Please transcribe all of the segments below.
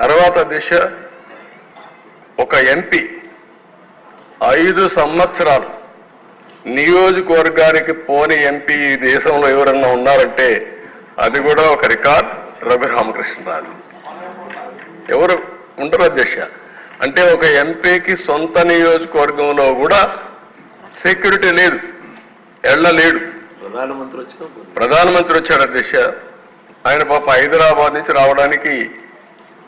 తర్వాత దిశ ఒక ఎంపీ. ఐదు సంవత్సరాలు. నియోజకవర్గానికి పోని ఎంపీ ఈ దేశంలో ఎవరన్నా ఉన్నారంటే అది కూడా ఒక రికార్డ్ రఘు రామకృష్ణరాజు ఎవరు ఉండరు అధ్యక్ష. అంటే ఒక ఎంపీకి సొంత నియోజకవర్గంలో కూడా సెక్యూరిటీ లేదు. ఎళ్ళలేడు ప్రధానమంత్రి వచ్చిన ప్రధానమంత్రి వచ్చాడు అధ్యక్ష. ఆయన పాప హైదరాబాద్ నుంచి రావడానికి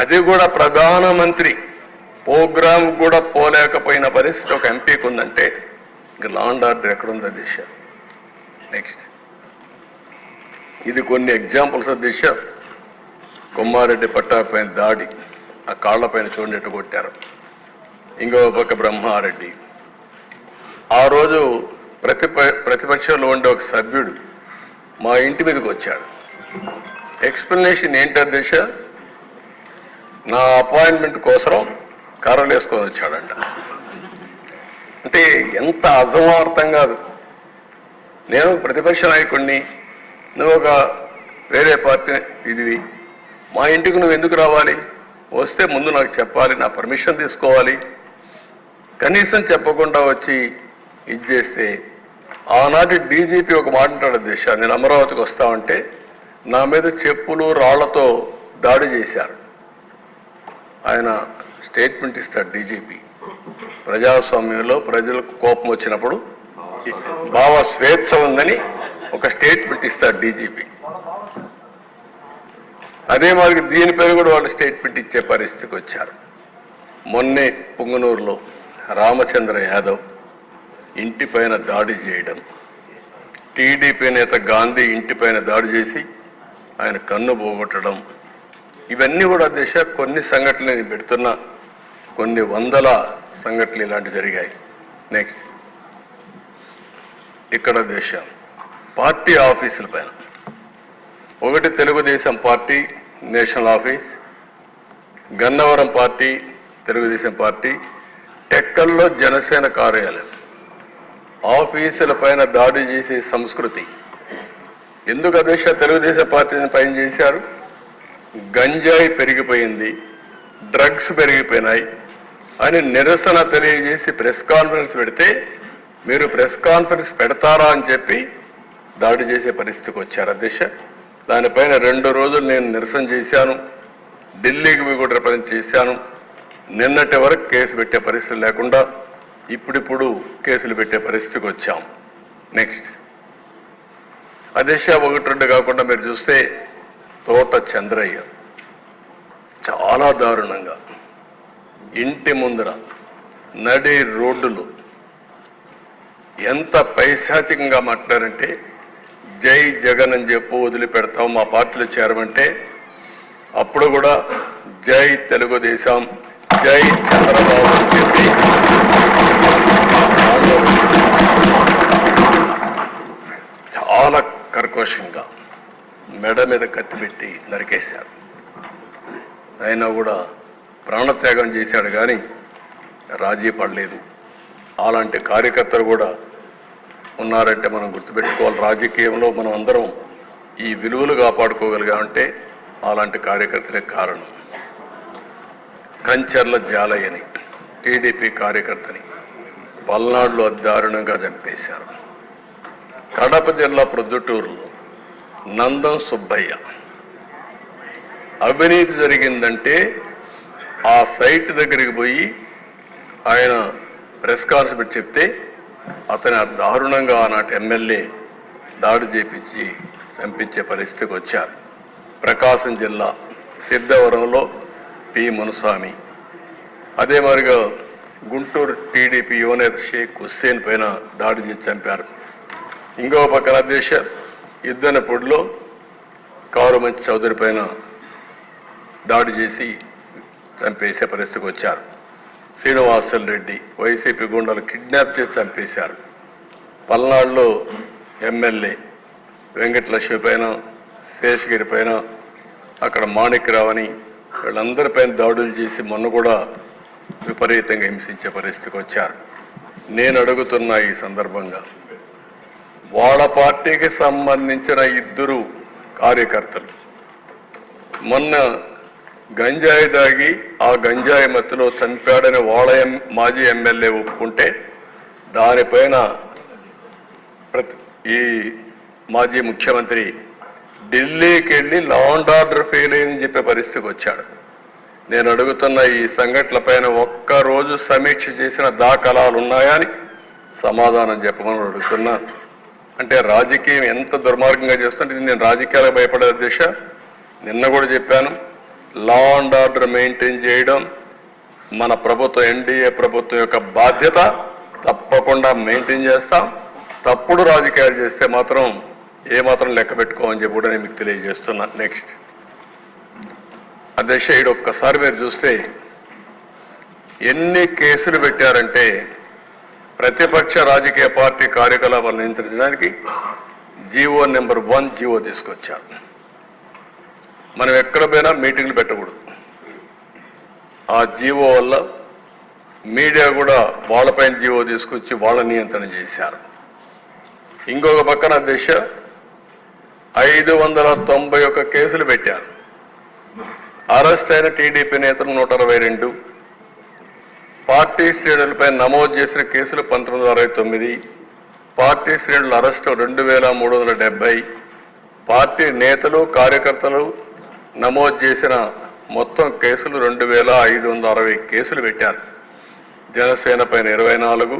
అది కూడా ప్రధానమంత్రి ప్రోగ్రామ్ కూడా పోలేకపోయిన పరిస్థితి ఒక ఎంపీకి ఉందంటే ఇంక లాండ్ ఆర్డర్ ఎక్కడుందో దిశ. నెక్స్ట్ ఇది కొన్ని ఎగ్జాంపుల్స్ దిశ. కొమ్మారెడ్డి పట్టాపైన దాడి ఆ కాళ్ళపైన చూడనట్టు కొట్టారు. ఇంకో పక్క బ్రహ్మారెడ్డి. ఆ రోజు ప్రతిప ప్రతిపక్షంలో ఉండే ఒక సభ్యుడు మా ఇంటి మీదకి వచ్చాడు. ఎక్స్ప్లెనేషన్ ఏంటో దిశ? నా అపాయింట్మెంట్ కోసం కర్రలు వేసుకొని వచ్చాడంట. అంటే ఎంత అర్థం కాదు. నేను ప్రతిపక్ష నాయకుడిని నువ్వు ఒక వేరే పార్టీ ఇది మా ఇంటికి నువ్వు ఎందుకు రావాలి? వస్తే ముందు నాకు చెప్పాలి నా పర్మిషన్ తీసుకోవాలి. కనీసం చెప్పకుండా వచ్చి ఇది చేస్తే ఆనాటి డీజీపీ ఒక మాట అంటాడు నేను అమరావతికి వస్తామంటే నా మీద చెప్పులు రాళ్ళతో దాడి చేశారు. ఆయన స్టేట్మెంట్ ఇస్తాడు డీజీపీ. ప్రజాస్వామ్యంలో ప్రజలకు కోపం వచ్చినప్పుడు భావ స్వేచ్ఛ ఉందని ఒక స్టేట్మెంట్ ఇస్తాడు డీజీపీ. అదే మరి పేరు కూడా వాళ్ళు స్టేట్మెంట్ ఇచ్చే పరిస్థితికి వచ్చారు. మొన్నే పుంగనూరులో రామచంద్ర యాదవ్ ఇంటిపైన దాడి చేయడం టీడీపీ నేత గాంధీ ఇంటిపైన దాడి చేసి ఆయన కన్ను పోగొట్టడం ఇవన్నీ కూడా దిశ కొన్ని సంఘటనలు నేను పెడుతున్నా. కొన్ని వందల సంఘటనలు ఇలాంటివి జరిగాయి. నెక్స్ట్ ఇక్కడ దేశం. పార్టీ ఆఫీసుల పైన. ఒకటి Telugu Desam party national office. Gannavaram party Telugu Desam party. టెక్కల్లో Janasena కార్యాలయం. ఆఫీసుల పైన దాడి చేసే సంస్కృతి. ఎందుకు అధ్యక్ష తెలుగుదేశం పార్టీని పైన చేశారు? గంజాయి పెరిగిపోయింది డ్రగ్స్ పెరిగిపోయినాయి అని నిరసన తెలియజేసి ప్రెస్ కాన్ఫరెన్స్ పెడితే మీరు ప్రెస్ కాన్ఫరెన్స్ పెడతారా అని చెప్పి దాడి చేసే పరిస్థితికి వచ్చారు అధ్యక్ష. దానిపైన రెండు రోజులు నేను నిరసన చేశాను ఢిల్లీకి కూడా రిప్రజెంట్ చేశాను. నిన్నటి వరకు కేసు పెట్టే పరిస్థితి లేకుండా ఇప్పుడిప్పుడు కేసులు పెట్టే పరిస్థితికి వచ్చాం. నెక్స్ట్. అధ్యక్ష ఒకటి రెండు కాకుండా మీరు చూస్తే తోట చంద్రయ్య. చాలా దారుణంగా. ఇంటి ముందర నడి రోడ్డులు. ఎంత పైశాచికంగా మాట్లాడారంటే జై జగన్ అని చెప్పు వదిలిపెడతాం మా పార్టీలో చేరమంటే అప్పుడు కూడా జై తెలుగుదేశం జై చంద్రబాబు అని చెప్పి. చాలా కర్కోశంగా. మెడ మీద కత్తి పెట్టి నరికేశారు. అయినా కూడా ప్రాణత్యాగం చేశాడు కానీ రాజీ పడలేదు. అలాంటి కార్యకర్తలు కూడా ఉన్నారంటే మనం గుర్తుపెట్టుకోవాలి. రాజకీయంలో మనం అందరం ఈ విలువలు కాపాడుకోగలిగామంటే అలాంటి కార్యకర్తలే కారణం. కంచర్ల జాలయ్యని టీడీపీ కార్యకర్తని పల్నాడులో దారుణంగా చంపేశారు. కడప జిల్లా ప్రొద్దుటూరులో నందం సుబ్బయ్య. అవినీతి జరిగిందంటే ఆ సైట్ దగ్గరికి పోయి ఆయన ప్రెస్ కాన్ఫరెన్స్ చెప్తే అతని దారుణంగా ఆనాటి ఎమ్మెల్యే దాడి చేపించి చంపించే పరిస్థితికి వచ్చారు. ప్రకాశం జిల్లా సిద్ధవరంలో పి. మునుస్వామి అదే మరిగా గుంటూరు టీడీపీ యువనేత షేక్ హుస్సేన్ పైన దాడి చేసి చంపారు. ఇంకో పక్కన దేశాలు యుద్ధన పొడిలో కారుమంచి చౌదరి పైన దాడి చేసి చంపేసే పరిస్థితికి వచ్చారు. శ్రీనివాసులు రెడ్డి వైసీపీ గుండాలు కిడ్నాప్ చేసి చంపేశారు. పల్నాడులో ఎమ్మెల్యే వెంకటలక్ష్మి పైన శేషగిరి పైన అక్కడ మాణిక్యరావు అని వీళ్ళందరిపైన దాడులు చేసి మొన్న కూడా విపరీతంగా హింసించే పరిస్థితికి వచ్చారు. నేను అడుగుతున్న ఈ సందర్భంగా వాళ్ళ పార్టీకి సంబంధించిన ఇద్దరు కార్యకర్తలు. మొన్న గంజాయి దాగి ఆ గంజాయి మత్తులో చనిపోయాడని వాళ్ళ ఎం- మాజీ ఎమ్మెల్యే ఒప్పుకుంటే దానిపైన ప్రతి ఈ మాజీ ముఖ్యమంత్రి ఢిల్లీకి వెళ్ళి లా అండ్ ఆర్డర్ ఫెయిల్ అయిందని చెప్పే పరిస్థితికి వచ్చాడు. నేను అడుగుతున్న ఈ సంఘటనల పైన ఒక్కరోజు సమీక్ష చేసిన దాఖలాలు ఉన్నాయా అని సమాధానం చెప్పమని అడుగుతున్నాను అంటే రాజకీయం ఎంత దుర్మార్గంగా చేస్తుంటే నేను రాజకీయాలకు భయపడే దిశ. నిన్న కూడా చెప్పాను లా అండ్ ఆర్డర్ మెయింటైన్ చేయడం మన ప్రభుత్వం ఎన్డీఏ ప్రభుత్వం యొక్క బాధ్యత. తప్పకుండా మెయింటైన్ చేస్తాం. తప్పుడు రాజకీయాలు చేస్తే మాత్రం ఏ మాత్రం లెక్క పెట్టుకోమని చెప్పి కూడా నేను మీకు తెలియజేస్తున్నా. నెక్స్ట్ అధ్యక్ష ఈడు ఒక్కసారి మీరు చూస్తే ఎన్ని కేసులు పెట్టారంటే ప్రతిపక్ష రాజకీయ పార్టీ కార్యకలాపాలు నియంత్రించడానికి జీవో నెంబర్ వన్ జీవో తీసుకొచ్చారు. మనం ఎక్కడ పోయినా మీటింగ్లు పెట్టకూడదు. ఆ జీవో వల్ల మీడియా కూడా వాళ్ళపైన జీవో తీసుకొచ్చి వాళ్ళ నియంత్రణ చేశారు. ఇంకొక పక్కన దిశ ఐదు వందల తొంభై ఒక్క కేసులు పెట్టారు. అరెస్ట్ అయిన టీడీపీ నేతలు నూట అరవై రెండు పార్టీ శ్రేణులపై నమోదు చేసిన కేసులు పంతొమ్మిది వందల అరవై తొమ్మిది పార్టీ శ్రేణుల అరెస్టు రెండు వేల మూడు వందల డెబ్బై పార్టీ నేతలు కార్యకర్తలు నమోదు చేసిన మొత్తం కేసులు రెండు వేల ఐదు వందల అరవై కేసులు పెట్టారు. జనసేన పైన ఇరవై నాలుగు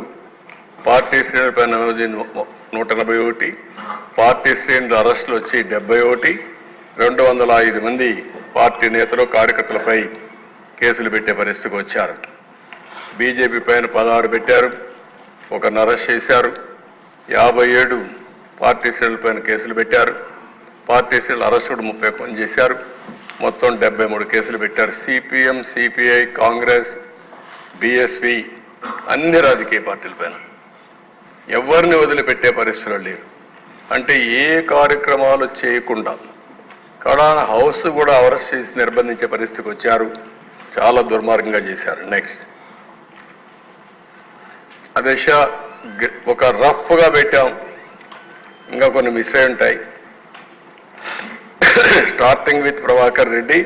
పార్టీ శ్రేణులపై నమోదు చేసిన నూట ఎనభై ఒకటి పార్టీ శ్రేణులు అరెస్టులు వచ్చి డెబ్బై ఒకటి రెండు వందల ఐదు మంది పార్టీ నేతలు కార్యకర్తలపై కేసులు పెట్టే పరిస్థితికి వచ్చారు. బీజేపీ పైన పదహారు పెట్టారు. ఒకరిని అరెస్ట్ చేశారు. యాభై ఏడు పార్టీ శ్రేణులపైన కేసులు పెట్టారు. పార్టీ శ్రేణులు ముప్పై పని చేశారు. మొత్తం డెబ్బై మూడు కేసులు పెట్టారు. సిపిఎం సిపిఐ కాంగ్రెస్ బిఎస్పి అన్ని రాజకీయ పార్టీలపైన ఎవరిని వదిలిపెట్టే పరిస్థితులు లేరు. అంటే ఏ కార్యక్రమాలు చేయకుండా కడాన హౌస్ కూడా అరెస్ట్ చేసి నిర్బంధించే పరిస్థితికి వచ్చారు. చాలా దుర్మార్గంగా చేశారు. నెక్స్ట్. అదే ఒక రఫ్గా పెట్టాం. ఇంకా కొన్ని మిస్ అయి ఉంటాయి. Starting with Prabhakar Reddy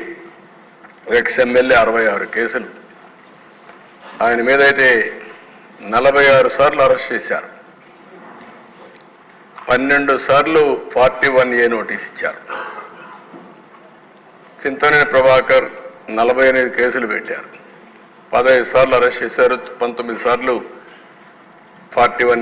ex MLA అరవై ఆరు కేసులు. ఆయన మీద అయితే నలభై ఆరు సార్లు అరెస్ట్ చేశారు. పన్నెండు సార్లు ఫార్టీ వన్ ఏ నోటీస్ ఇచ్చారు. చింతనేని ప్రభాకర్ నలభై ఎనిమిది కేసులు పెట్టారు. పదహైదు సార్లు అరెస్ట్ చేశారు పంతొమ్మిది సార్లు ఫార్టీ వన్